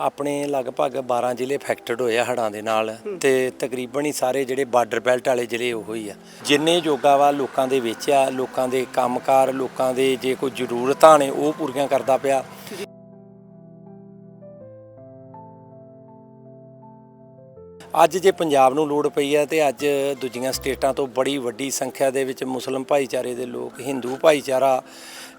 ਆਪਣੇ ਲਗਭਗ 12 ਜ਼ਿਲ੍ਹੇ ਅਫੈਕਟਡ ਹੋਏ ਆ ਹੜ੍ਹਾਂ ਦੇ ਨਾਲ ਤੇ ਤਕਰੀਬਨ ਹੀ ਸਾਰੇ ਜਿਹੜੇ ਬਾਰਡਰ ਬੈਲਟ ਵਾਲੇ ਜ਼ਿਲ੍ਹੇ ਉਹੋ ਹੀ ਆ। ਜਿੰਨੇ ਜੋਗਾ ਵਾ ਲੋਕਾਂ ਦੇ ਵਿੱਚ ਆ, ਲੋਕਾਂ ਦੇ ਕੰਮਕਾਰ, ਲੋਕਾਂ ਦੇ ਜੇ ਕੋਈ ਜ਼ਰੂਰਤਾਂ ਨੇ ਉਹ ਪੂਰੀਆਂ ਕਰਦਾ ਪਿਆ। ਅੱਜ ਜੇ ਪੰਜਾਬ ਨੂੰ ਲੋੜ ਪਈ ਹੈ ਤੇ ਅੱਜ ਦੂਜੀਆਂ ਸਟੇਟਾਂ ਤੋਂ ਬੜੀ ਵੱਡੀ ਸੰਖਿਆ ਦੇ ਵਿੱਚ ਮੁਸਲਮ ਭਾਈਚਾਰੇ ਦੇ ਲੋਕ, ਹਿੰਦੂ ਭਾਈਚਾਰਾ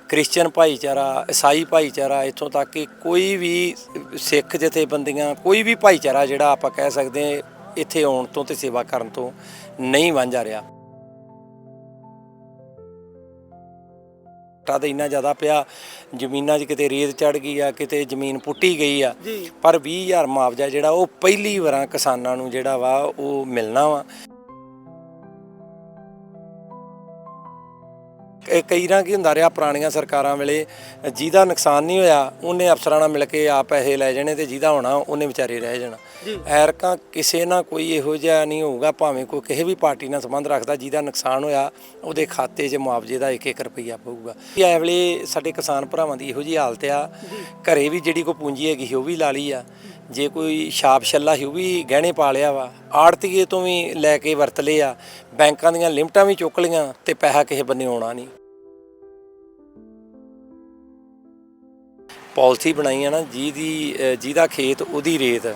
ਕ੍ਰਿਸਚੀਅਨ ਭਾਈਚਾਰਾ ਈਸਾਈ ਭਾਈਚਾਰਾ ਇੱਥੋਂ ਤੱਕ ਕਿ ਕੋਈ ਵੀ ਸਿੱਖ ਜਥੇਬੰਦੀਆਂ ਕੋਈ ਵੀ ਭਾਈਚਾਰਾ ਜਿਹੜਾ ਆਪਾਂ ਕਹਿ ਸਕਦੇ ਇੱਥੇ ਆਉਣ ਤੋਂ ਤੇ ਸੇਵਾ ਕਰਨ ਤੋਂ ਨਹੀਂ ਵਾਂਝਾ ਰਿਹਾ। ਟਾ ਤਾਂ ਇੰਨਾ ਜ਼ਿਆਦਾ ਪਿਆ ਜ਼ਮੀਨਾਂ 'ਚ ਕਿਤੇ ਰੇਤ ਚੜ ਗਈ ਆ ਕਿਤੇ ਜ਼ਮੀਨ ਪੁੱਟੀ ਗਈ ਆ। ਪਰ 20000 ਮੁਆਵਜ਼ਾ ਜਿਹੜਾ ਉਹ ਪਹਿਲੀ ਵਾਰਾਂ ਕਿਸਾਨਾਂ ਨੂੰ ਜਿਹੜਾ ਵਾ ਉਹ ਮਿਲਣਾ ਵਾ। ਕਈ ਰਾਂ ਕੀ ਹੁੰਦਾ ਰਿਹਾ ਪੁਰਾਣੀਆਂ ਸਰਕਾਰਾਂ ਵੇਲੇ ਜਿਹਦਾ ਨੁਕਸਾਨ ਨਹੀਂ ਹੋਇਆ ਉਹਨੇ ਅਫਸਰਾਂ ਨਾਲ ਮਿਲ ਕੇ ਆ ਪੈਸੇ ਲੈ ਜਾਣੇ ਤੇ ਜਿਹਦਾ ਹੋਣਾ ਉਹਨੇ ਵਿਚਾਰੇ ਰਹਿ ਜਾਣਾ। ਜੀ। ਐਰਕਾਂ ਕਿਸੇ ਨਾਲ ਕੋਈ ਇਹੋ ਜਿਹਾ ਨਹੀਂ ਹੋਊਗਾ ਭਾਵੇਂ ਕੋਈ ਕਿਸੇ ਵੀ ਪਾਰਟੀ ਨਾਲ ਸੰਬੰਧ ਰੱਖਦਾ ਜਿਹਦਾ ਨੁਕਸਾਨ ਹੋਇਆ ਉਹਦੇ ਖਾਤੇ 'ਚ ਮੁਆਵਜ਼ੇ ਦਾ 1-1 ਰੁਪਈਆ ਪਊਗਾ। ਇਹ ਵੇਲੇ ਸਾਡੇ ਕਿਸਾਨ ਭਰਾਵਾਂ ਦੀ ਇਹੋ ਜਿਹੀ ਹਾਲਤ ਆ। ਘਰੇ ਵੀ ਜਿਹੜੀ ਕੋਈ ਪੂੰਜੀ ਹੈਗੀ ਉਹ ਵੀ ਲਾ ਲਈ ਆ। ਜੇ ਕੋਈ ਛਾਪ ਛੱਲਾ ਸੀ ਉਹ ਵੀ ਗਹਿਣੇ ਪਾ ਲਿਆ ਵਾ। ਆੜਤੀਏ ਤੋਂ ਵੀ ਲੈ ਕੇ ਵਰਤ ਲਏ ਆ। ਬੈਂਕਾਂ ਦੀਆਂ ਲਿਮਟਾਂ ਵੀ ਚੁੱਕ ਲਈਆਂ ਤੇ ਪੈਸਾ ਕਿਸੇ ਬੰਨੇ ਆਉਣਾ ਨਹੀਂ। ਪਾਲਿਸੀ ਬਣਾਈ ਆ ਨਾ ਜਿਹਦੀ ਜਿਹਦਾ ਖੇਤ ਉਹਦੀ ਰੇਤ।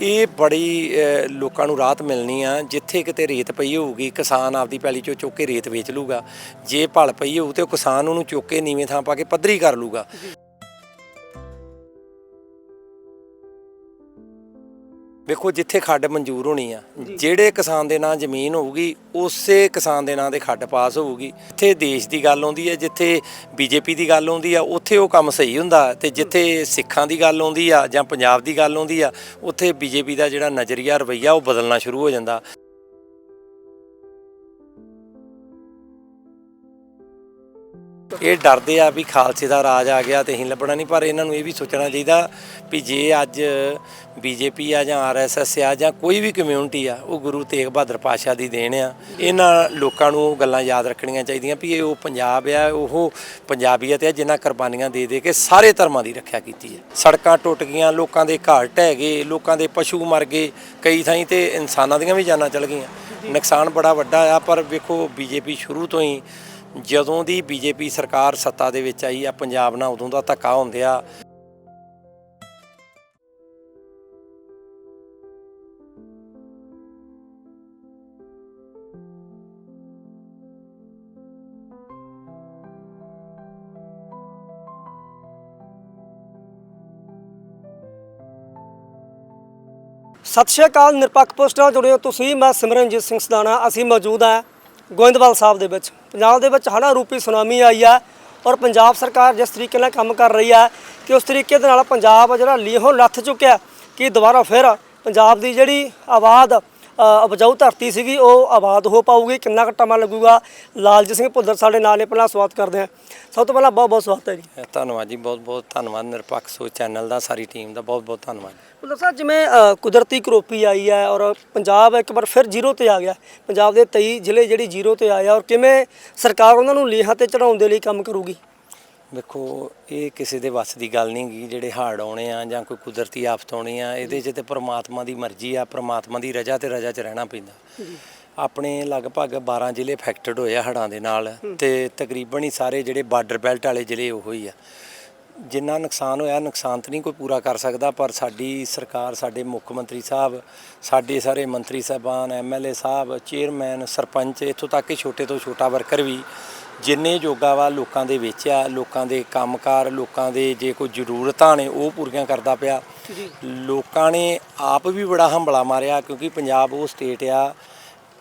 ਇਹ ਬੜੀ ਲੋਕਾਂ ਨੂੰ ਰਾਹਤ ਮਿਲਣੀ ਆ। ਜਿੱਥੇ ਕਿਤੇ ਰੇਤ ਪਈ ਹੋਊਗੀ ਕਿਸਾਨ ਆਪਦੀ ਪੈਲੀ ਚੋਂ ਚੁੱਕ ਕੇ ਰੇਤ ਵੇਚ ਲੂਗਾ। ਜੇ ਭਲ ਪਈ ਹੋਊ ਤੇ ਕਿਸਾਨ ਉਹਨੂੰ ਚੁੱਕ ਕੇ ਨੀਵੇਂ ਥਾਂ ਪਾ ਕੇ ਪੱਧਰੀ ਕਰ ਲੂਗਾ। ਵੇਖੋ, ਜਿੱਥੇ ਖੱਡ ਮਨਜ਼ੂਰ ਹੋਣੀ ਆ, ਜਿਹੜੇ ਕਿਸਾਨ ਦੇ ਨਾਂ ਜ਼ਮੀਨ ਹੋਊਗੀ, ਉਸੇ ਕਿਸਾਨ ਦੇ ਨਾਂ ਤੇ ਖੱਡ ਪਾਸ ਹੋਊਗੀ। ਜਿੱਥੇ ਦੇਸ਼ ਦੀ ਗੱਲ ਆਉਂਦੀ ਹੈ ਜਿੱਥੇ ਬੀਜੇਪੀ ਦੀ ਗੱਲ ਆਉਂਦੀ ਆ, ਉੱਥੇ ਉਹ ਕੰਮ ਸਹੀ ਹੁੰਦਾ ਤੇ ਜਿੱਥੇ ਸਿੱਖਾਂ ਦੀ ਗੱਲ ਆਉਂਦੀ ਆ ਜਾਂ ਪੰਜਾਬ ਦੀ ਗੱਲ ਆਉਂਦੀ ਆ, ਉੱਥੇ ਬੀਜੇਪੀ ਦਾ ਜਿਹੜਾ ਨਜ਼ਰੀਆ, ਰਵਈਆ, ਉਹ ਬਦਲਣਾ ਸ਼ੁਰੂ ਹੋ ਜਾਂਦਾ। ਇਹ ਡਰਦੇ ਆ ਵੀ ਖਾਲਸੇ ਦਾ ਰਾਜ ਆ ਗਿਆ ਤੇ ਅਸੀਂ ਲੱਭਣਾ ਨਹੀਂ, ਪਰ ਇਹਨਾਂ ਨੂੰ ਇਹ ਵੀ ਸੋਚਣਾ ਚਾਹੀਦਾ ਵੀ ਜੇ ਅੱਜ ਬੀਜੇਪੀ ਆ ਜਾਂ ਆਰਐਸਐਸ ਆ ਜਾਂ ਕੋਈ ਵੀ ਕਮਿਊਨਿਟੀ ਆ, ਉਹ ਗੁਰੂ ਤੇਗ ਬਹਾਦਰ ਪਾਤਸ਼ਾਹ ਦੀ ਦੇਣ ਆ। ਇਹਨਾਂ ਲੋਕਾਂ ਨੂੰ ਉਹ ਗੱਲਾਂ ਯਾਦ ਰੱਖਣੀਆਂ ਚਾਹੀਦੀਆਂ ਵੀ ਇਹ ਉਹ ਪੰਜਾਬ ਆ, ਉਹ ਪੰਜਾਬੀਅਤ ਆ ਜਿਨ੍ਹਾਂ ਕੁਰਬਾਨੀਆਂ ਦੇ ਦੇ ਕੇ ਸਾਰੇ ਧਰਮਾਂ ਦੀ ਰੱਖਿਆ ਕੀਤੀ ਹੈ ਸੜਕਾਂ ਟੁੱਟ ਗਈਆਂ, ਲੋਕਾਂ ਦੇ ਘਰ ਢਹਿ ਗਏ, ਲੋਕਾਂ ਦੇ ਪਸ਼ੂ ਮਰ ਗਏ, ਕਈ ਥਾਈਂ ਤੇ ਇਨਸਾਨਾਂ ਦੀਆਂ ਵੀ ਜਾਨਾਂ ਚਲ ਗਈਆਂ। ਨੁਕਸਾਨ ਬੜਾ ਵੱਡਾ ਆ, ਪਰ ਵੇਖੋ ਬੀਜੇਪੀ ਸ਼ੁਰੂ ਤੋਂ ਹੀ ਜਦੋਂ ਦੀ ਬੀਜੇਪੀ ਸਰਕਾਰ ਸੱਤਾ ਦੇ ਵਿੱਚ ਆਈ ਆ, ਪੰਜਾਬ ਨਾਲ ਉਦੋਂ ਦਾ ਧੱਕਾ ਹੁੰਦਿਆ। ਸਤਿ ਸ਼੍ਰੀ ਅਕਾਲ, ਨਿਰਪੱਖ ਪੋਸਟ ਨਾਲ ਜੁੜੇ ਹੋ ਤੁਸੀਂ। ਮੈਂ ਸਿਮਰਨਜੀਤ ਸਿੰਘ ਸਦਾਣਾ, ਅਸੀਂ ਮੌਜੂਦ ਹਾਂ ਗੋਇੰਦਵਾਲ ਸਾਹਿਬ ਦੇ ਵਿੱਚ। ਪੰਜਾਬ ਦੇ ਵਿੱਚ ਹੜ੍ਹਾਂ ਰੂਪੀ ਸੁਨਾਮੀ ਆਈ ਹੈ ਔਰ ਪੰਜਾਬ ਸਰਕਾਰ ਜਿਸ ਤਰੀਕੇ ਨਾਲ ਕੰਮ ਕਰ ਰਹੀ ਹੈ ਕਿ ਉਸ ਤਰੀਕੇ ਦੇ ਨਾਲ ਪੰਜਾਬ ਜਿਹੜਾ ਲੀਹੋਂ ਲੱਥ ਚੁੱਕਿਆ ਕਿ ਦੁਬਾਰਾ ਫਿਰ ਪੰਜਾਬ ਦੀ ਜਿਹੜੀ ਆਬਾਦ ਉਪਜਾਊ ਧਰਤੀ ਸੀਗੀ ਉਹ ਆਬਾਦ ਹੋ ਪਾਊਗੀ ਕਿੰਨਾ ਕੁ ਟਾਈਮ ਲੱਗੂਗਾ? ਲਾਲਜੀਤ ਸਿੰਘ ਭੁੱਲਰ ਸਾਡੇ ਨਾਲ ਨੇ ਪਹਿਲਾਂ ਸਵਾਗਤ ਕਰਦੇ ਹਾਂ। ਸਭ ਤੋਂ ਪਹਿਲਾਂ ਬਹੁਤ ਬਹੁਤ ਸਵਾਗਤ ਹੈ ਜੀ। ਧੰਨਵਾਦ ਜੀ ਬਹੁਤ ਬਹੁਤ ਧੰਨਵਾਦ ਨਿਰਪੱਖ ਸੋਚ ਚੈਨਲ ਦਾ ਸਾਰੀ ਟੀਮ ਦਾ ਬਹੁਤ ਬਹੁਤ ਧੰਨਵਾਦ। ਮਤਲਬ ਸਾਹਿਬ ਜਿਵੇਂ ਅ, ਕੁਦਰਤੀ ਕਰੋਪੀ ਆਈ ਹੈ ਔਰ ਪੰਜਾਬ ਇੱਕ ਵਾਰ ਫਿਰ ਜ਼ੀਰੋ ਤੇ ਆ ਗਿਆ। ਪੰਜਾਬ ਦੇ 23 ਜ਼ਿਲ੍ਹੇ ਜਿਹੜੀ ਜ਼ੀਰੋ ਤੇ ਆਏ ਆ ਔਰ ਕਿਵੇਂ ਸਰਕਾਰ ਉਹਨਾਂ ਨੂੰ ਲੀਹਾਂ ਤੇ ਚੜਾਉਣ ਦੇ ਲਈ ਕੰਮ ਕਰੂਗੀ? ਵੇਖੋ ਇਹ ਕਿਸੇ ਦੇ ਵੱਸ ਦੀ ਗੱਲ ਨਹੀਂ ਗੀ ਜਿਹੜੇ ਹਾੜ ਆਉਣੇ ਆ ਜਾਂ ਕੋਈ ਕੁਦਰਤੀ ਆਫਤ ਆਉਣੀ ਆ, ਇਹਦੇ 'ਚ ਤੇ ਪ੍ਰਮਾਤਮਾ ਦੀ ਮਰਜ਼ੀ ਆ, ਪ੍ਰਮਾਤਮਾ ਦੀ ਰਜ਼ਾ ਤੇ ਰਜ਼ਾ 'ਚ ਰਹਿਣਾ ਪੈਂਦਾ। ਆਪਣੇ ਲਗਭਗ 12 ਜ਼ਿਲ੍ਹੇ ਅਫੈਕਟਡ ਹੋਏ ਆ ਹੜ੍ਹਾਂ ਦੇ ਨਾਲ ਤੇ ਤਕਰੀਬਨ ਹੀ ਸਾਰੇ ਜਿਹੜੇ ਬਾਰਡਰ ਬੈਲਟ ਵਾਲੇ ਜ਼ਿਲ੍ਹੇ ਉਹੋ ਹੀ ਆ। ਜਿੰਨਾ ਨੁਕਸਾਨ ਹੋਇਆ, ਨੁਕਸਾਨ ਤਾਂ ਨਹੀਂ ਕੋਈ ਪੂਰਾ ਕਰ ਸਕਦਾ, ਪਰ ਸਾਡੀ ਸਰਕਾਰ, ਸਾਡੇ ਮੁੱਖ ਮੰਤਰੀ ਸਾਹਿਬ, ਸਾਡੇ ਸਾਰੇ ਮੰਤਰੀ ਸਾਹਿਬਾਨ ਐਮਐਲਏ ਸਾਹਿਬ, ਚੇਅਰਮੈਨ, ਸਰਪੰਚ, ਇੱਥੋਂ ਤੱਕ ਕਿ ਛੋਟੇ ਤੋਂ ਛੋਟਾ ਵਰਕਰ ਵੀ ਜਿੰਨੇ ਯੋਗਾ ਵਾ ਲੋਕਾਂ ਦੇ ਵਿੱਚ ਆ ਲੋਕਾਂ ਦੇ ਕੰਮਕਾਰ ਲੋਕਾਂ ਦੇ ਜੇ ਕੋਈ ਜ਼ਰੂਰਤਾਂ ਨੇ ਉਹ ਪੂਰੀਆਂ ਕਰਦਾ ਪਿਆ। ਲੋਕਾਂ ਨੇ ਆਪ ਵੀ ਬੜਾ ਹੰਬਲਾ ਮਾਰਿਆ ਕਿਉਂਕਿ ਪੰਜਾਬ ਉਹ ਸਟੇਟ ਆ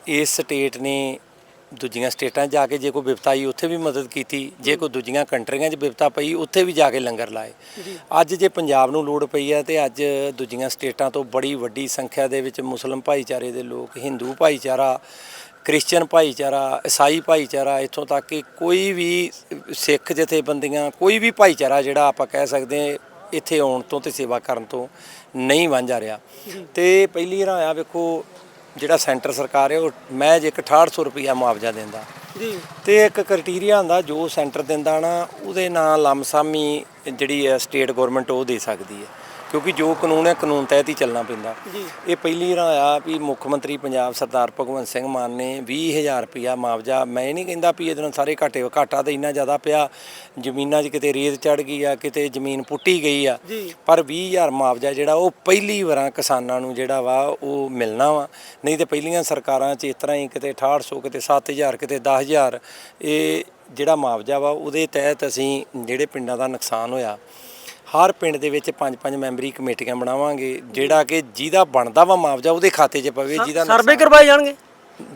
ਇਸ ਸਟੇਟ ਨੇ ਦੂਜੀਆਂ ਸਟੇਟਾਂ 'ਚ ਜਾ ਕੇ ਜੇ ਕੋਈ ਵਿਪਤਾ ਆਈ ਉੱਥੇ ਵੀ ਮਦਦ ਕੀਤੀ। ਜੇ ਕੋਈ ਦੂਜੀਆਂ ਕੰਟਰੀਆਂ 'ਚ ਵਿਪਤਾ ਪਈ ਉੱਥੇ ਵੀ ਜਾ ਕੇ ਲੰਗਰ ਲਾਏ। ਅੱਜ ਜੇ ਪੰਜਾਬ ਨੂੰ ਲੋੜ ਪਈ ਹੈ ਤੇ ਅੱਜ ਦੂਜੀਆਂ ਸਟੇਟਾਂ ਤੋਂ ਬੜੀ ਵੱਡੀ ਸੰਖਿਆ ਦੇ ਵਿੱਚ ਮੁਸਲਮ ਭਾਈਚਾਰੇ ਦੇ ਲੋਕ ਹਿੰਦੂ ਭਾਈਚਾਰਾ ਕ੍ਰਿਸਚੀਅਨ ਭਾਈਚਾਰਾ ਈਸਾਈ ਭਾਈਚਾਰਾ ਇੱਥੋਂ ਤੱਕ ਕਿ ਕੋਈ ਵੀ ਸਿੱਖ ਜਥੇਬੰਦੀਆਂ ਕੋਈ ਵੀ ਭਾਈਚਾਰਾ ਜਿਹੜਾ ਆਪਾਂ ਕਹਿ ਸਕਦੇ ਹਾਂ ਇੱਥੇ ਆਉਣ ਤੋਂ ਤੇ ਸੇਵਾ ਕਰਨ ਤੋਂ ਨਹੀਂ ਵਾਂਝਾ ਰਿਹਾ। ਤੇ ਪਹਿਲੀ ਵਾਰ ਆਇਆ ਵੇਖੋ ਜਿਹੜਾ ਸੈਂਟਰ ਸਰਕਾਰ ਹੈ ਉਹ ਮਹਿਜ ਇੱਕ 6800 ਰੁਪਈਆ ਮੁਆਵਜ਼ਾ ਦਿੰਦਾ। ਜੀ। ਤੇ ਇੱਕ ਕ੍ਰਾਈਟੇਰੀਆ ਹੁੰਦਾ ਜੋ ਸੈਂਟਰ ਦਿੰਦਾ ਨਾ ਉਹਦੇ ਨਾਲ ਲਮਸਾਮੀ ਜਿਹੜੀ ਹੈ ਸਟੇਟ ਗਵਰਨਮੈਂਟ ਉਹ ਦੇ ਸਕਦੀ ਹੈ। ਕਿਉਂਕਿ ਜੋ ਕਾਨੂੰਨ ਹੈ ਕਾਨੂੰਨ ਤਹਿਤ ਹੀ ਚੱਲਣਾ ਪੈਂਦਾ ਜੀ। ਇਹ ਪਹਿਲੀ ਵਾਰ ਆਇਆ ਵੀ ਮੁੱਖ ਮੰਤਰੀ ਪੰਜਾਬ ਸਰਦਾਰ ਭਗਵੰਤ ਸਿੰਘ ਮਾਨ ਨੇ 20000 ਰੁਪਇਆ ਮੁਆਵਜ਼ਾ ਮੈਂ ਨਹੀਂ ਕਹਿੰਦਾ ਵੀ ਇਹਦੇ ਨਾਲ ਸਾਰੇ ਘਾਟੇ ਘਾਟਾ ਤਾਂ ਇੰਨਾ ਜ਼ਿਆਦਾ ਪਿਆ ਜ਼ਮੀਨਾਂ 'ਚ ਕਿਤੇ ਰੇਤ ਚੜ ਗਈ ਆ ਕਿਤੇ ਜ਼ਮੀਨ ਪੁੱਟੀ ਗਈ ਆ। ਪਰ 20000 ਮੁਆਵਜ਼ਾ ਜਿਹੜਾ ਉਹ ਪਹਿਲੀ ਵਾਰਾਂ ਕਿਸਾਨਾਂ ਨੂੰ ਜਿਹੜਾ ਵਾ ਉਹ ਮਿਲਣਾ ਵਾ ਨਹੀਂ ਤੇ ਪਹਿਲੀਆਂ ਸਰਕਾਰਾਂ 'ਚ ਇਸ ਤਰ੍ਹਾਂ ਹੀ ਕਿਤੇ 6800 ਕਿਤੇ 7000 ਕਿਤੇ 10000 ਇਹ ਜਿਹੜਾ ਮੁਆਵਜ਼ਾ ਵਾ ਉਹਦੇ ਤਹਿਤ ਅਸੀਂ ਜਿਹੜੇ ਪਿੰਡਾਂ ਦਾ ਨੁਕਸਾਨ ਹੋਇਆ ਹਰ ਪਿੰਡ ਦੇ ਵਿੱਚ ਪੰਜ ਪੰਜ ਮੈਂਬਰੀ ਕਮੇਟੀਆਂ ਬਣਾਵਾਂਗੇ ਜਿਹੜਾ ਕਿ ਜਿਹਦਾ ਬਣਦਾ ਵਾ ਮੁਆਵਜ਼ਾ ਉਹਦੇ ਖਾਤੇ 'ਚ ਪਵੇ ਜਿਹਦਾ ਸਰਵੇ ਕਰਵਾਏ ਜਾਣਗੇ?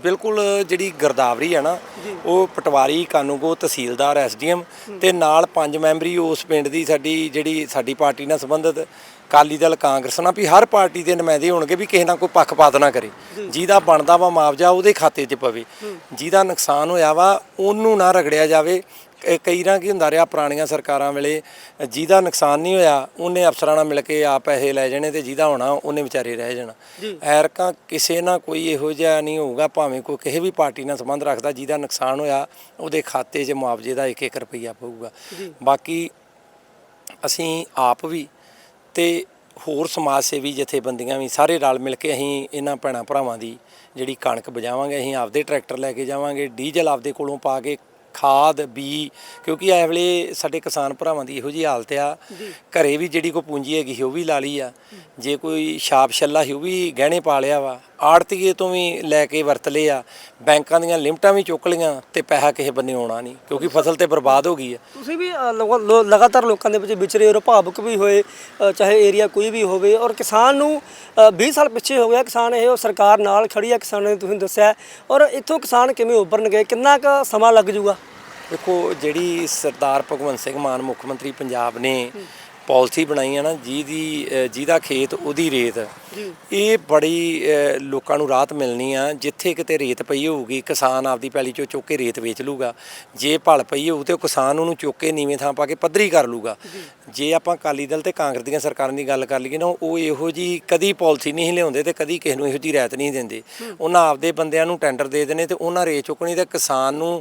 ਬਿਲਕੁਲ ਜਿਹੜੀ ਗਰਦਾਵਰੀ ਹੈ ਨਾ ਉਹ ਪਟਵਾਰੀ ਕਾਨੂੰਗੋ ਤਹਿਸੀਲਦਾਰ ਐਸਡੀਐਮ ਤੇ ਨਾਲ ਪੰਜ ਮੈਂਬਰੀ ਉਸ ਪਿੰਡ ਦੀ ਸਾਡੀ ਜਿਹੜੀ ਸਾਡੀ ਪਾਰਟੀ ਨਾਲ ਸੰਬੰਧਿਤ ਕਾਲੀ ਦਲ ਕਾਂਗਰਸ ਨਾਲ ਵੀ ਹਰ ਪਾਰਟੀ ਦੇ ਨੁਮਾਇੰਦੇ ਹੋਣਗੇ ਵੀ ਕਿਸੇ ਨਾਲ ਕੋਈ ਪੱਖਪਾਤ ਨਾ ਕਰੇ। ਜਿਹਦਾ ਬਣਦਾ ਵਾ ਮੁਆਵਜ਼ਾ ਉਹਦੇ ਖਾਤੇ 'ਚ ਪਵੇ। ਜਿਹਦਾ ਨੁਕਸਾਨ ਹੋਇਆ ਵਾ ਉਹਨੂੰ ਨਾ ਰਗੜਿਆ ਜਾਵੇ ਕਈ ਰਾਂ ਕੀ ਹੁੰਦਾ ਰਿਹਾ ਪੁਰਾਣੀਆਂ ਸਰਕਾਰਾਂ ਵੇਲੇ ਜਿਹਦਾ ਨੁਕਸਾਨ ਨਹੀਂ ਹੋਇਆ ਉਹਨੇ ਅਫਸਰਾਂ ਨਾਲ ਮਿਲ ਕੇ ਆ ਪੈਸੇ ਲੈ ਜਾਣੇ ਤੇ ਜਿਹਦਾ ਹੋਣਾ ਉਹਨੇ ਵਿਚਾਰੇ ਰਹਿ ਜਾਣਾ। ਐਰਕਾਂ ਕਿਸੇ ਨਾਲ ਕੋਈ ਇਹੋ ਜਿਹਾ ਨਹੀਂ ਹੋਊਗਾ ਭਾਵੇਂ ਕੋਈ ਕਿਸੇ ਵੀ ਪਾਰਟੀ ਨਾਲ ਸੰਬੰਧ ਰੱਖਦਾ ਜਿਹਦਾ ਨੁਕਸਾਨ ਹੋਇਆ ਉਹਦੇ ਖਾਤੇ 'ਚ ਮੁਆਵਜ਼ੇ ਦਾ 1-1 ਰੁਪਈਆ ਪਊਗਾ। ਬਾਕੀ ਅਸੀਂ ਆਪ ਵੀ ਤੇ ਹੋਰ ਸਮਾਜ ਸੇਵੀ ਜਥੇਬੰਦੀਆਂ ਵੀ ਸਾਰੇ ਰਲ ਮਿਲ ਕੇ ਅਸੀਂ ਇਹਨਾਂ ਭੈਣਾਂ ਭਰਾਵਾਂ ਦੀ ਜਿਹੜੀ ਕਣਕ ਬਜਾਵਾਂਗੇ ਅਸੀਂ ਆਪਦੇ ਟਰੈਕਟਰ ਲੈ ਕੇ ਜਾਵਾਂਗੇ ਡੀਜ਼ਲ ਆਪਦੇ ਕੋਲੋਂ ਪਾ ਕੇ ਖਾਦ ਬੀ ਕਿਉਂਕਿ ਇਹ ਵੇਲੇ ਸਾਡੇ ਕਿਸਾਨ ਭਰਾਵਾਂ ਦੀ ਇਹੋ ਜੀ ਹਾਲਤ ਆ। ਘਰੇ ਵੀ ਜਿਹੜੀ ਕੋ ਪੂੰਜੀ ਹੈਗੀ ਸੀ ਉਹ ਵੀ ਲਾ ਲਈ ਆ। ਜੇ ਕੋਈ ਛਾਪ ਛੱਲਾ ਸੀ ਉਹ ਵੀ ਗਹਿਣੇ ਪਾ ਲਿਆ ਵਾ। ਆੜਤੀਏ ਤੋਂ ਵੀ ਲੈ ਕੇ ਵਰਤ ਲਏ ਆ ਬੈਂਕਾਂ ਦੀਆਂ ਲਿਮਟਾਂ ਵੀ ਚੁੱਕ ਲਈਆਂ ਤੇ ਪੈਸਾ ਕਿਸੇ ਬੰਨੇ ਆਉਣਾ ਨਹੀਂ ਕਿਉਂਕਿ ਫਸਲ ਤੇ ਬਰਬਾਦ ਹੋ ਗਈ ਆ। ਤੁਸੀਂ ਵੀ ਅ, ਲਗਾ- ਲੋ- ਲਗਾਤਾਰ ਲੋਕਾਂ ਦੇ ਵਿੱਚ ਵਿਚਰੇ ਹੋ ਭਾਵੁਕ ਵੀ ਹੋਏ ਅ, ਚਾਹੇ ਏਰੀਆ ਕੋਈ ਵੀ ਹੋਵੇ ਔਰ ਕਿਸਾਨ ਨੂੰ ਅ, 20 ਸਾਲ ਪਿੱਛੇ ਹੋ ਗਿਆ ਕਿਸਾਨ ਇਹ ਉਹ ਸਰਕਾਰ ਨਾਲ ਖੜੀ ਆ ਕਿਸਾਨਾਂ ਨੇ ਤੁਸੀਂ ਦੱਸਿਆ ਔਰ ਇੱਥੋਂ ਕਿਸਾਨ ਕਿਵੇਂ ਉੱਭਰਨਗੇ ਕਿੰਨਾ ਕੁ ਸਮਾਂ ਲੱਗ ਜੂਗਾ ਦੇਖੋ ਜਿਹੜੀ ਸਰਦਾਰ ਭਗਵੰਤ ਸਿੰਘ ਮਾਨ ਮੁੱਖ ਮੰਤਰੀ ਪੰਜਾਬ ਨੇ ਪਾਲਿਸੀ ਬਣਾਈ ਹੈ ਨਾ ਜਿਹਦੀ ਜਿਹਦਾ ਖੇਤ ਉਹਦੀ ਰੇਤ। ਇਹ ਬੜੀ ਲੋਕਾਂ ਨੂੰ ਰਾਹਤ ਮਿਲਣੀ ਆ। ਜਿੱਥੇ ਕਿਤੇ ਰੇਤ ਪਈ ਹੋਊਗੀ ਕਿਸਾਨ ਆਪਦੀ ਪੈਲੀ ਚੋਂ ਚੁੱਕ ਕੇ ਰੇਤ ਵੇਚ ਲੂਗਾ। ਜੇ ਭਲ ਪਈ ਹੋਊ ਤੇ ਉਹ ਕਿਸਾਨ ਉਹਨੂੰ ਚੁੱਕ ਕੇ ਨੀਵੇਂ ਥਾਂ ਪਾ ਕੇ ਪੱਧਰੀ ਕਰ ਲੂਗਾ। ਜੇ। ਆਪਾਂ ਅਕਾਲੀ ਦਲ ਤੇ ਕਾਂਗਰਸ ਦੀਆਂ ਸਰਕਾਰਾਂ ਦੀ ਗੱਲ ਕਰ ਲਈਏ ਨਾ ਉਹ ਇਹੋ ਜੀ ਕਦੀ ਪਾਲਿਸੀ ਨਹੀਂ ਲਿਆਉਂਦੇ ਤੇ ਕਦੀ ਕਿਸੇ ਨੂੰ ਇਹੋ ਜੀ ਰਾਇਤ ਨਹੀਂ ਦਿੰਦੇ। ਉਹਨਾਂ ਆਪਦੇ ਬੰਦਿਆਂ ਨੂੰ ਟੈਂਡਰ ਦੇ ਦੇਣੇ ਤੇ ਉਹਨਾਂ ਰੇਤ ਚੁੱਕਣੀ ਤੇ ਕਿਸਾਨ ਨੂੰ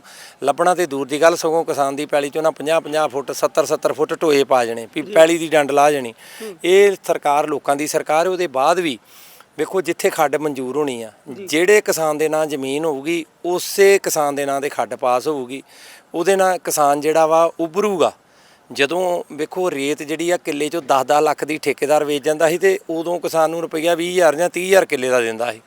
ਲੱਭਣਾ ਤੇ ਦੂਰ ਦੀ ਗੱਲ ਸਗੋਂ ਕਿਸਾਨ ਦੀ ਪੈਲੀ ਚੋਂ ਨਾ 50 50 ਫੁੱਟ 70 70 ਫੁੱਟ ਟੋਏ ਪਾ ਜਣੇ ਵੀ ਪੈਲੀ ਦੀ ਡੰਡ ਲਾ ਜਣੀ। ਇਹ ਸਰਕਾਰ ਲੋਕਾਂ ਦੀ ਸਰਕਾਰ ਹੈ, ਉਹਦੇ ਬਾਅਦ ਵੀ ਵੇਖੋ ਜਿੱਥੇ ਖੱਡ ਮਨਜ਼ੂਰ ਹੋਣੀ ਆ ਜਿਹੜੇ ਕਿਸਾਨ ਦੇ ਨਾਂ ਜ਼ਮੀਨ ਹੋਊਗੀ ਉਸੇ ਕਿਸਾਨ ਦੇ ਨਾਂ ਤੇ ਖੱਡ ਪਾਸ ਹੋਊਗੀ ਉਹਦੇ ਨਾਲ ਕਿਸਾਨ ਜਿਹੜਾ ਵਾ ਉੱਭਰੂਗਾ। ਜਦੋਂ ਵੇਖੋ ਰੇਤ ਜਿਹੜੀ ਆ ਕਿੱਲੇ ਚੋਂ 10-10 ਲੱਖ ਦੀ ਠੇਕੇਦਾਰ ਵੇਚ ਜਾਂਦਾ ਸੀ ਤੇ ਉਦੋਂ ਕਿਸਾਨ ਨੂੰ ਰੁਪਈਆ 20000 ਜਾਂ 30000 ਕਿੱਲੇ ਦਾ ਦਿੰਦਾ ਸੀ।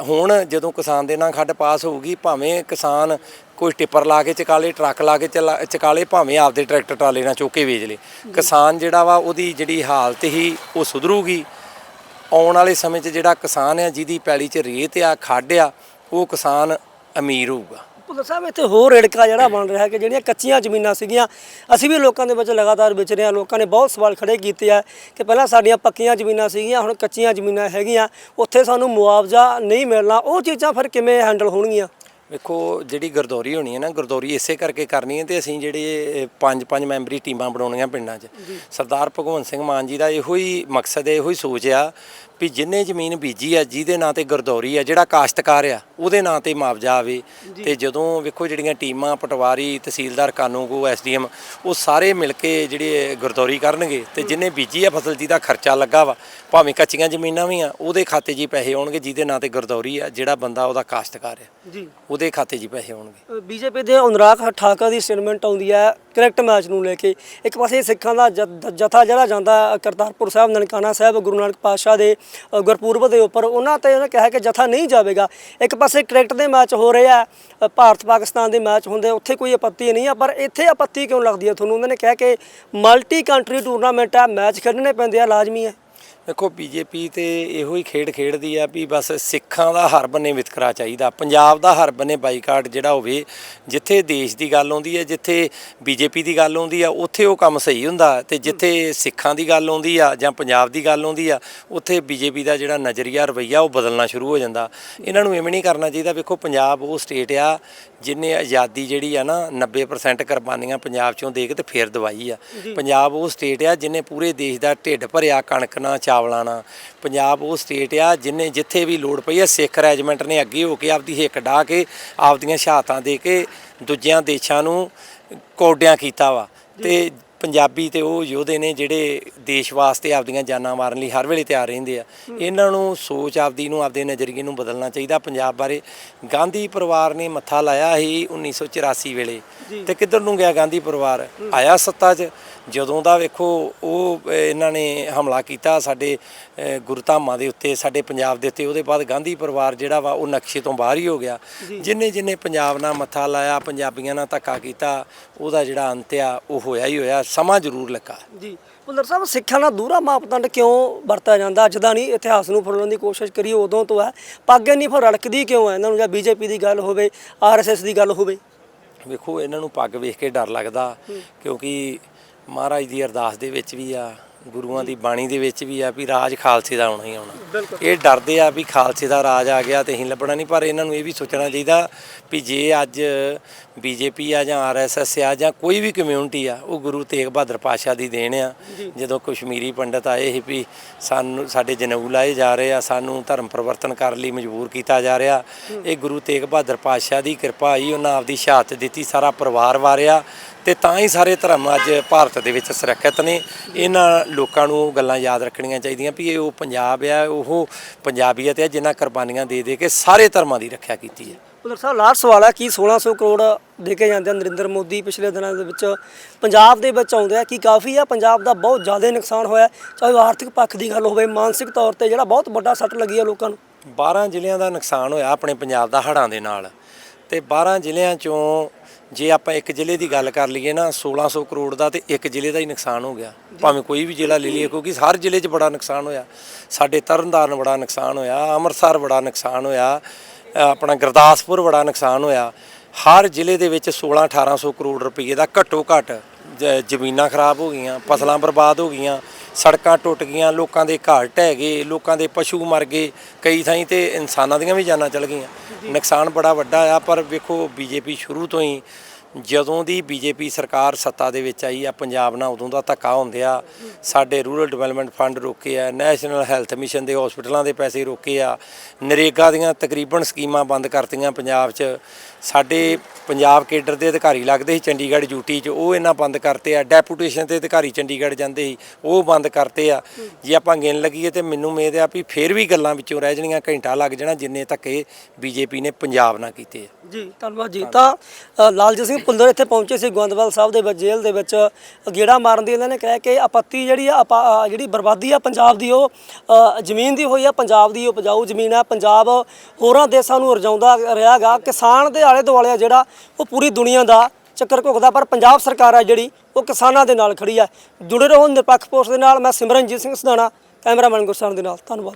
ਹੁਣ ਜਦੋਂ ਕਿਸਾਨ ਦੇ ਨਾਂ ਖੱਡ ਪਾਸ ਹੋਊਗੀ ਭਾਵੇਂ ਕਿਸਾਨ ਕੋਈ ਟਿੱਪਰ ਲਾ ਕੇ ਚਕਾਲੇ ਟਰੱਕ ਲਾ ਕੇ ਚਕਾਲੇ ਭਾਵੇਂ ਆਪਦੇ ਟਰੈਕਟਰ ਟਰਾਲੇ ਨਾਲ ਚੁੱਕ ਵੇਚ ਲੇ। ਕਿਸਾਨ ਜਿਹੜਾ ਵਾ ਉਹਦੀ ਜਿਹੜੀ ਹਾਲਤ ਹੀ ਉਹ ਸੁਧਰੂਗੀ। ਆਉਣ ਵਾਲੇ ਸਮੇਂ 'ਚ ਜਿਹੜਾ ਕਿਸਾਨ ਆ ਜਿਹਦੀ ਪੈਲੀ 'ਚ ਰੇਤ ਆ ਖੱਡ ਆ ਉਹ ਕਿਸਾਨ ਅਮੀਰ ਹੋਊਗਾ। ਭੁੱਲਰ ਸਾਹਿਬ ਇੱਥੇ ਹੋਰ ਰੇੜਕਾ ਜਿਹੜਾ ਬਣ ਰਿਹਾ ਕਿ ਜਿਹੜੀਆਂ ਕੱਚੀਆਂ ਜ਼ਮੀਨਾਂ ਸੀਗੀਆਂ ਅਸੀਂ ਵੀ ਲੋਕਾਂ ਦੇ ਵਿੱਚ ਲਗਾਤਾਰ ਵਿਚ ਰਹੇ ਹਾਂ ਲੋਕਾਂ ਨੇ ਬਹੁਤ ਸਵਾਲ ਖੜੇ ਕੀਤੇ ਆ ਕਿ ਪਹਿਲਾਂ ਸਾਡੀਆਂ ਪੱਕੀਆਂ ਜ਼ਮੀਨਾਂ ਸੀਗੀਆਂ ਹੁਣ ਕੱਚੀਆਂ ਜ਼ਮੀਨਾਂ ਹੈਗੀਆਂ ਉੱਥੇ ਸਾਨੂੰ ਮੁਆਵਜ਼ਾ ਨਹੀਂ ਮਿਲਣਾ ਉਹ ਚੀਜ਼ਾਂ ਫਿਰ ਕਿਵੇਂ ਹੈਂਡਲ ਹੋਣਗੀਆਂ? ਵੇਖੋ ਜਿਹੜੀ ਗਰਦੌਰੀ ਹੋਣੀ ਹੈ ਨਾ ਗਰਦੌਰੀ ਇਸੇ ਕਰਕੇ ਕਰਨੀ ਹੈ ਤੇ ਅਸੀਂ ਜਿਹੜੇ ਪੰਜ ਪੰਜ ਮੈਂਬਰੀ ਟੀਮਾਂ ਬਣਾਉਣੀਆਂ ਪਿੰਡਾਂ 'ਚ। ਸਰਦਾਰ ਭਗਵੰਤ ਸਿੰਘ ਮਾਨ ਜੀ ਦਾ ਇਹੋ ਹੀ ਮਕਸਦ ਹੈ ਇਹੋ ਹੀ ਸੋਚ ਆ ਵੀ ਜਿੰਨੇ ਜ਼ਮੀਨ ਬੀਜੀ ਆ ਜਿਹਦੇ ਨਾਂ ਤੇ ਗਰਦੌਰੀ ਆ ਜਿਹੜਾ ਕਾਸ਼ਤਕਾਰ ਆ ਉਹਦੇ ਨਾਂ ਤੇ ਮੁਆਵਜ਼ਾ ਆਵੇ। ਤੇ ਜਦੋਂ ਵੇਖੋ ਜਿਹੜੀਆਂ ਟੀਮਾਂ ਪਟਵਾਰੀ ਤਹਿਸੀਲਦਾਰ ਕਾਨੂੰਗੋ ਐਸਡੀਐਮ ਉਹ ਸਾਰੇ ਮਿਲ ਕੇ ਜਿਹੜੇ ਗਰਦੌਰੀ ਕਰਨਗੇ ਤੇ ਜਿੰਨੇ ਬੀਜੀ ਆ ਫਸਲ ਜਿਹਦਾ ਖਰਚਾ ਲੱਗਾ ਵਾ ਭਾਵੇਂ ਕੱਚੀਆਂ ਜ਼ਮੀਨਾਂ ਵੀ ਆ ਉਹਦੇ ਖਾਤੇ 'ਚ ਹੀ ਪੈਸੇ ਆਉਣਗੇ ਜਿਹਦੇ ਨਾਂ ਤੇ ਗਰਦੌਰੀ ਆ ਜਿਹੜਾ ਬੰਦਾ ਉਹਦਾ ਕਾਸ਼ਤਕਾਰ ਆ। ਜੀ। ਉਹਦੇ ਖਾਤੇ 'ਚ ਹੀ ਪੈਸੇ ਆਉਣਗੇ। ਬੀਜੇਪੀ ਦੇ ਅਨੁਰਾਗ ਠਾਕਰ ਦੀ ਸਟੇਟਮੈਂਟ ਆਉਂਦੀ ਹੈ ਕ੍ਰਿਕਟ ਮੈਚ ਨੂੰ ਲੈ ਕੇ। ਇੱਕ ਪਾਸੇ ਸਿੱਖਾਂ ਦਾ ਜਥ- ਜਿਹੜਾ ਜਾਂਦਾ ਕਰਤਾਰਪੁਰ ਸਾਹਿਬ ਨਨਕਾਣਾ ਸਾਹਿਬ ਗੁਰੂ ਨਾਨਕ ਪਾਤਸ਼ਾਹ ਦੇ ਅ, ਗੁਰਪੁਰਬ ਦੇ ਉੱਪਰ। ਉਹਨਾਂ ਤੇ ਉਹਨੇ ਕਿਹਾ ਕਿ ਜਥਾ ਨਹੀਂ ਜਾਵੇਗਾ। ਇੱਕ ਪਾਸੇ ਕ੍ਰਿਕਟ ਦੇ ਮੈਚ ਹੋ ਰਹੇ ਆ ਅ, ਭਾਰਤ ਪਾਕਿਸਤਾਨ ਦੇ ਮੈਚ ਹੁੰਦੇ ਉੱਥੇ ਕੋਈ ਆਪੱਤੀ ਨਹੀਂ ਆ ਪਰ ਇੱਥੇ ਆਪੱਤੀ ਕਿਉਂ ਲੱਗਦੀ ਹੈ ਤੁਹਾਨੂੰ? ਉਹਨਾਂ ਨੇ ਕਿਹਾ ਕਿ ਮਲਟੀ ਕੰਟਰੀ ਟੂਰਨਾਮੈਂਟ ਆ ਮੈਚ ਖੇਡਣੇ ਪੈਂਦੇ ਆ ਲਾਜ਼ਮੀ ਹੈ। ਦੇਖੋ ਬੀਜੇਪੀ ਤੇ ਇਹੋ ਹੀ ਖੇਡ ਖੇਡਦੀ ਆ ਵੀ ਬਸ ਸਿੱਖਾਂ ਦਾ ਹਰ ਬੰਨੇ ਵਿਤਕਰਾ ਚਾਹੀਦਾ। ਪੰਜਾਬ ਦਾ ਹਰ ਬੰਨੇ ਬਾਈਕਾਟ ਜਿਹੜਾ ਹੋਵੇ ਜਿੱਥੇ ਦੇਸ਼ ਦੀ ਗੱਲ ਆਉਂਦੀ ਹੈ ਜਿੱਥੇ ਬੀਜੇਪੀ ਦੀ ਗੱਲ ਆਉਂਦੀ ਆ ਉੱਥੇ ਉਹ ਕੰਮ ਸਹੀ ਹੁੰਦਾ ਤੇ ਜਿੱਥੇ ਸਿੱਖਾਂ ਦੀ ਗੱਲ ਆਉਂਦੀ ਆ ਜਾਂ ਪੰਜਾਬ ਦੀ ਗੱਲ ਆਉਂਦੀ ਆ ਉੱਥੇ ਬੀਜੇਪੀ ਦਾ ਜਿਹੜਾ ਨਜ਼ਰੀਆ ਰਵਈਆ ਉਹ ਬਦਲਣਾ ਸ਼ੁਰੂ ਹੋ ਜਾਂਦਾ। ਇਹਨਾਂ ਨੂੰ ਐਵੇਂ ਨਹੀਂ ਕਰਨਾ ਚਾਹੀਦਾ। ਵੇਖੋ ਪੰਜਾਬ ਉਹ ਸਟੇਟ ਆ ਜਿਨੇ ਆਜ਼ਾਦੀ ਜਿਹੜੀ ਆ ਨਾ 90% ਕੁਰਬਾਨੀਆਂ ਪੰਜਾਬ ਚੋਂ ਦੇ ਕੇ ਤੇ ਫੇਰ ਦਵਾਈ ਆ। ਪੰਜਾਬ ਉਹ ਸਟੇਟ ਆ ਜਿਨੇ ਪੂਰੇ ਦੇਸ਼ ਦਾ ਢਿੱਡ ਭਰਿਆ ਕਣਕ ਨਾਲ ਚਾਵਲਾਂ ਨਾਲ ਪੰਜਾਬ ਉਹ ਸਟੇਟ ਆ ਜਿਨੇ ਜਿੱਥੇ ਵੀ ਲੋੜ ਪਈ ਆ, ਸਿੱਖ ਰੈਜੀਮੈਂਟ ਨੇ ਅੱਗੇ ਹੋ ਕੇ ਆਪਦੀ ਹਿੱਕ ਢਾ ਕੇ ਆਪਦੀਆਂ ਸ਼ਹਾਦਤਾਂ ਦੇ ਕੇ ਦੂਜਿਆਂ ਦੇਸ਼ਾਂ ਨੂੰ ਕੋਡਿਆਂ ਕੀਤਾ ਵਾ। ਤੇ ਪੰਜਾਬੀ ਤੇ ਉਹ ਯੋਧੇ ਨੇ ਜਿਹੜੇ ਦੇਸ਼ ਵਾਸਤੇ ਆਪਦੀਆਂ ਜਾਨਾਂ ਮਾਰਨ ਲਈ ਹਰ ਵੇਲੇ ਤਿਆਰ ਰਹਿੰਦੇ ਆ। ਇਹਨਾਂ ਨੂੰ ਸੋਚ ਆਪਦੀ ਨੂੰ ਆਪਦੇ ਨਜ਼ਰੀਏ ਨੂੰ ਬਦਲਣਾ ਚਾਹੀਦਾ। ਪੰਜਾਬ ਬਾਰੇ ਗਾਂਧੀ ਪਰਿਵਾਰ ਨੇ ਮੱਥਾ ਲਾਇਆ ਸੀ 1984 ਵੇਲੇ। ਤੇ ਕਿੱਧਰ ਨੂੰ ਗਿਆ ਗਾਂਧੀ ਪਰਿਵਾਰ? ਆਇਆ ਸੱਤਾ 'ਚ। ਜਦੋਂ ਦਾ ਵੇਖੋ ਉਹ ਇਹਨਾਂ ਨੇ ਹਮਲਾ ਕੀਤਾ ਸਾਡੇ ਗੁਰਧਾਮਾਂ ਦੇ ਉੱਤੇ ਸਾਡੇ ਪੰਜਾਬ ਦੇ ਉੱਤੇ ਉਹਦੇ ਬਾਅਦ ਗਾਂਧੀ ਪਰਿਵਾਰ ਜਿਹੜਾ ਵਾ ਉਹ ਨਕਸ਼ੇ ਤੋਂ ਬਾਹਰ ਹੀ ਹੋ ਗਿਆ। ਜਿੰਨੇ ਜਿੰਨੇ ਪੰਜਾਬ ਨਾਲ ਮੱਥਾ ਲਾਇਆ ਪੰਜਾਬੀਆਂ ਨਾਲ ਧੱਕਾ ਕੀਤਾ ਉਹਦਾ ਜਿਹੜਾ ਅੰਤ ਆ ਉਹ ਹੋਇਆ ਹੀ ਹੋਇਆ ਸਮਾਂ ਜ਼ਰੂਰ ਲੱਗਾ। ਜੀ ਭੁੱਲਰ ਸਾਹਿਬ ਸਿੱਖਾਂ ਨਾਲ ਦੂਰਾ ਮਾਪਦੰਡ ਕਿਉਂ ਵਰਤਿਆ ਜਾਂਦਾ? ਅੱਜ ਦਾ ਨਹੀਂ ਇਤਿਹਾਸ ਨੂੰ ਫੜਨ ਦੀ ਕੋਸ਼ਿਸ਼ ਕਰੀਏ ਉਦੋਂ ਤੋਂ ਹੈ। ਪੱਗ ਨਹੀਂ ਫਿਰ ਰੜਕਦੀ ਕਿਉਂ ਹੈ? ਇਹਨਾਂ ਨੂੰ ਜਾਂ ਬੀਜੇਪੀ ਦੀ ਗੱਲ ਹੋਵੇ ਆਰਐਸਐਸ ਦੀ ਗੱਲ ਹੋਵੇ। ਵੇਖੋ ਇਹਨਾਂ ਨੂੰ ਪੱਗ ਵੇਖ ਕੇ ਡਰ ਲੱਗਦਾ ਕਿਉਂਕਿ ਮਹਾਰਾਜ ਦੀ ਅਰਦਾਸ ਦੇ ਵਿੱਚ ਵੀ ਆ ਗੁਰੂਆਂ ਦੀ ਬਾਣੀ ਦੇ ਵਿੱਚ ਵੀ ਆ ਵੀ ਰਾਜ ਖਾਲਸੇ ਦਾ ਆਉਣਾ ਹੀ ਆਉਣਾ। ਇਹ ਡਰਦੇ ਆ ਵੀ ਖਾਲਸੇ ਦਾ ਰਾਜ ਆ ਗਿਆ ਤੇ ਅਸੀਂ ਲੱਭਣਾ ਨਹੀਂ ਪਰ ਇਹਨਾਂ ਨੂੰ ਇਹ ਵੀ ਸੋਚਣਾ ਚਾਹੀਦਾ ਵੀ ਜੇ ਅੱਜ ਬੀਜੇਪੀ ਆ ਜਾਂ ਆਰਐਸਐਸ ਆ ਜਾਂ ਕੋਈ ਵੀ ਕਮਿਊਨਿਟੀ ਆ ਉਹ ਗੁਰੂ ਤੇਗ ਬਹਾਦਰ ਪਾਤਸ਼ਾਹ ਦੀ ਦੇਣ ਆ। ਜਦੋਂ ਕਸ਼ਮੀਰੀ ਪੰਡਤ ਆਏ ਸੀ ਵੀ ਸਾਨੂੰ ਸਾਡੇ ਜਨੇਊ ਲਾਏ ਜਾ ਰਹੇ ਆ ਸਾਨੂੰ ਧਰਮ ਪਰਿਵਰਤਨ ਕਰਨ ਲਈ ਮਜਬੂਰ ਕੀਤਾ ਜਾ ਰਿਹਾ ਇਹ ਗੁਰੂ ਤੇਗ ਬਹਾਦਰ ਪਾਤਸ਼ਾਹ ਦੀ ਕਿਰਪਾ ਆਈ ਉਹਨਾਂ ਆਪਦੀ ਸ਼ਹਾਦਤ ਦਿੱਤੀ ਸਾਰਾ ਪਰਿਵਾਰ ਵਾਰਿਆ ਤੇ ਤਾਂ ਹੀ ਸਾਰੇ ਧਰਮ ਅੱਜ ਭਾਰਤ ਦੇ ਵਿੱਚ ਸੁਰੱਖਿਅਤ ਨੇ। ਇਹਨਾਂ ਲੋਕਾਂ ਨੂੰ ਗੱਲਾਂ ਯਾਦ ਰੱਖਣੀਆਂ ਚਾਹੀਦੀਆਂ ਵੀ ਇਹ ਉਹ ਪੰਜਾਬ ਆ ਉਹ ਪੰਜਾਬੀਅਤ ਹੈ ਜਿਨ੍ਹਾਂ ਕੁਰਬਾਨੀਆਂ ਦੇ ਦੇ ਕੇ ਸਾਰੇ ਧਰਮਾਂ ਦੀ ਰੱਖਿਆ ਕੀਤੀ ਹੈ। ਭੁੱਲਰ ਸਾਹਿਬ ਲਾਸਟ ਸਵਾਲ ਹੈ ਕੀ 1600 ਕਰੋੜ ਦੇ ਕੇ ਜਾਂਦੇ ਆ ਨਰਿੰਦਰ ਮੋਦੀ ਪਿਛਲੇ ਦਿਨਾਂ ਦੇ ਵਿੱਚ? ਪੰਜਾਬ ਦੇ ਵਿੱਚ ਆਉਂਦੇ ਆ ਕੀ ਕਾਫੀ ਆ? ਪੰਜਾਬ ਦਾ ਬਹੁਤ ਜ਼ਿਆਦਾ ਨੁਕਸਾਨ ਹੋਇਆ। ਚਾਹੇ ਆਰਥਿਕ ਪੱਖ ਦੀ ਗੱਲ ਹੋਵੇ ਮਾਨਸਿਕ ਤੌਰ ਤੇ ਜਿਹੜਾ ਬਹੁਤ ਵੱਡਾ ਸੱਟ ਲੱਗੀ ਆ ਲੋਕਾਂ ਨੂੰ। 12 ਜ਼ਿਲ੍ਹਿਆਂ ਦਾ ਨੁਕਸਾਨ ਹੋਇਆ ਆਪਣੇ ਪੰਜਾਬ ਦਾ ਹੜ੍ਹਾਂ ਦੇ ਨਾਲ ਤੇ 12 ਜ਼ਿਲ੍ਹਿਆਂ ਚੋਂ ਜੇ ਆਪਾਂ ਇੱਕ ਜ਼ਿਲ੍ਹੇ ਦੀ ਗੱਲ ਕਰ ਲਈਏ ਨਾ 1600 ਕਰੋੜ ਦਾ ਤੇ ਇੱਕ ਜ਼ਿਲ੍ਹੇ ਦਾ ਹੀ ਨੁਕਸਾਨ ਹੋ ਗਿਆ। ਭਾਵੇਂ ਕੋਈ ਵੀ ਜ਼ਿਲ੍ਹਾ ਲੈ ਲਈਏ ਕਿਉਂਕਿ ਹਰ ਜ਼ਿਲ੍ਹੇ 'ਚ ਬੜਾ ਨੁਕਸਾਨ ਹੋਇਆ। ਸਾਡੇ ਤਰਨਤਾਰਨ ਬੜਾ ਨੁਕਸਾਨ ਹੋਇਆ ਅੰਮ੍ਰਿਤਸਰ ਬੜਾ ਨੁਕਸਾਨ ਹੋਇਆ ਆਪਣਾ ਗੁਰਦਾਸਪੁਰ ਬੜਾ ਨੁਕਸਾਨ ਹੋਇਆ। ਹਰ ਜ਼ਿਲ੍ਹੇ ਦੇ ਵਿੱਚ 16 1800 ਕਰੋੜ ਰੁਪਏ ਦਾ ਘੱਟੋ ਘੱਟ ਜ਼ਮੀਨਾਂ ਖਰਾਬ ਹੋ ਗਈਆਂ ਫਸਲਾਂ ਬਰਬਾਦ ਹੋ ਗਈਆਂ ਸੜਕਾਂ ਟੁੱਟ ਗਈਆਂ ਲੋਕਾਂ ਦੇ ਘਰ ਢਹਿ ਗਏ ਲੋਕਾਂ ਦੇ ਪਸ਼ੂ ਮਰ ਗਏ ਕਈ ਥਾਈਂ ਤੇ ਇਨਸਾਨਾਂ ਦੀਆਂ ਵੀ ਜਾਨਾਂ ਚਲ ਗਈਆਂ। ਨੁਕਸਾਨ ਬੜਾ ਵੱਡਾ ਆ ਪਰ ਵੇਖੋ ਬੀਜੇਪੀ ਸ਼ੁਰੂ ਤੋਂ ਹੀ ਜਦੋਂ ਦੀ ਬੀਜੇਪੀ ਸਰਕਾਰ ਸੱਤਾ ਦੇ ਵਿੱਚ ਆਈ ਆ ਪੰਜਾਬ ਨਾਲ ਉਦੋਂ ਦਾ ਧੱਕਾ ਹੁੰਦਿਆ। ਸਾਡੇ ਰੂਰਲ ਡਿਵੈਲਪਮੈਂਟ ਫੰਡ ਰੋਕੇ ਆ ਨੈਸ਼ਨਲ ਹੈਲਥ ਮਿਸ਼ਨ ਦੇ ਹਸਪੀਟਲਾਂ ਦੇ ਪੈਸੇ ਰੋਕੇ ਆ। ਨਰੇਗਾ ਦੀਆਂ ਤਕਰੀਬਨ ਸਕੀਮਾਂ ਬੰਦ ਕਰਤੀਆਂ ਪੰਜਾਬ 'ਚ। ਸਾਡੇ ਪੰਜਾਬ ਕੇਡਰ ਦੇ ਅਧਿਕਾਰੀ ਲੱਗਦੇ ਸੀ ਚੰਡੀਗੜ੍ਹ ਡਿਊਟੀ 'ਚ। ਉਹ ਇਹਨਾਂ ਬੰਦ ਕਰਤੇ ਆ। ਡੈਪੂਟੇਸ਼ਨ ਤੇ ਅਧਿਕਾਰੀ ਚੰਡੀਗੜ੍ਹ ਜਾਂਦੇ ਸੀ ਉਹ ਬੰਦ ਕਰਤੇ ਆ। ਜੇ ਆਪਾਂ ਗਿਣ ਲੱਗੀਏ ਤੇ ਮੈਨੂੰ ਉਮੀਦ ਆ ਵੀ ਫੇਰ ਵੀ ਗੱਲਾਂ ਵਿੱਚੋਂ ਰਹਿ ਜਾਣੀਆਂ ਘੰਟਾ ਲੱਗ ਜਾਣਾ ਜਿੰਨੇ ਧੱਕੇ ਬੀਜੇਪੀ ਨੇ ਪੰਜਾਬ ਨਾਲ ਕੀਤੇ ਆ। ਜੀ ਧੰਨਵਾਦ ਜੀ। ਤਾਂ ਅ, ਲਾਲਜੀਤ ਸਿੰਘ ਪੁੰਦਰ ਇੱਥੇ ਪਹੁੰਚੇ ਸੀ ਗੋਇੰਦਵਾਲ ਸਾਹਿਬ ਦੇ ਵਿੱਚ, ਜੇਲ੍ਹ ਦੇ ਵਿੱਚ। ਗੇੜਾ ਮਾਰਨ ਦੀ ਇਹਨਾਂ ਨੇ ਕਿਹਾ ਕਿ ਆਪੱਤੀ ਜਿਹੜੀ ਆ, ਆਪਾਂ ਜਿਹੜੀ ਬਰਬਾਦੀ ਆ ਪੰਜਾਬ ਦੀ ਉਹ ਜ਼ਮੀਨ ਦੀ ਹੋਈ ਆ, ਪੰਜਾਬ ਦੀ ਉਪਜਾਊ ਜ਼ਮੀਨ ਆ। ਪੰਜਾਬ ਹੋਰਾਂ ਦੇਸ਼ਾਂ ਨੂੰ ਰਜਾਉਂਦਾ ਰਿਹਾਗਾ। ਕਿਸਾਨ ਦੇ ਆਲੇ ਦੁਆਲੇ ਆ ਜਿਹੜਾ, ਉਹ ਪੂਰੀ ਦੁਨੀਆ ਦਾ ਚੱਕਰ ਘੁੱਕਦਾ ਪਰ ਪੰਜਾਬ ਸਰਕਾਰ ਆ ਜਿਹੜੀ, ਉਹ ਕਿਸਾਨਾਂ ਦੇ ਨਾਲ ਖੜੀ ਆ। ਜੁੜੇ ਰਹੋ ਨਿਰਪੱਖ ਪੋਸਟ ਦੇ ਨਾਲ, ਮੈਂ ਸਿਮਰਨਜੀਤ ਸਿੰਘ ਸਦਾਣਾ, ਕੈਮਰਾਮੈਨ ਗੁਰਸਾਨ ਦੇ ਨਾਲ। ਧੰਨਵਾਦ।